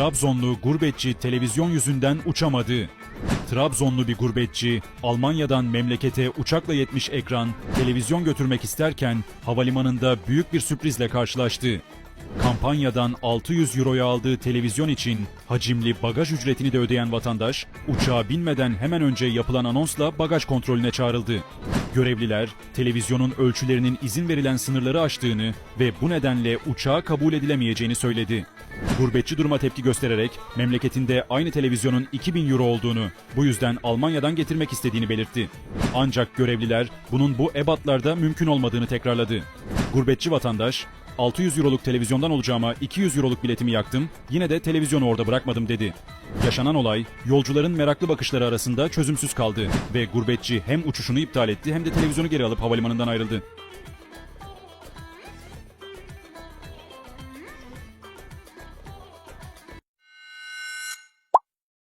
Trabzonlu gurbetçi televizyon yüzünden uçamadı. Trabzonlu bir gurbetçi Almanya'dan memlekete uçakla yetmiş ekran televizyon götürmek isterken havalimanında büyük bir sürprizle karşılaştı. Kampanyadan 600 euroya aldığı televizyon için hacimli bagaj ücretini de ödeyen vatandaş, uçağa binmeden hemen önce yapılan anonsla bagaj kontrolüne çağrıldı. Görevliler, televizyonun ölçülerinin izin verilen sınırları aştığını ve bu nedenle uçağa kabul edilemeyeceğini söyledi. Gurbetçi duruma tepki göstererek memleketinde aynı televizyonun 2000 euro olduğunu, bu yüzden Almanya'dan getirmek istediğini belirtti. Ancak görevliler bunun bu ebatlarda mümkün olmadığını tekrarladı. Gurbetçi vatandaş, 600 euroluk televizyondan olacağıma 200 euroluk biletimi yaktım, yine de televizyonu orada bırakmadım dedi. Yaşanan olay, yolcuların meraklı bakışları arasında çözümsüz kaldı ve gurbetçi hem uçuşunu iptal etti hem de televizyonu geri alıp havalimanından ayrıldı.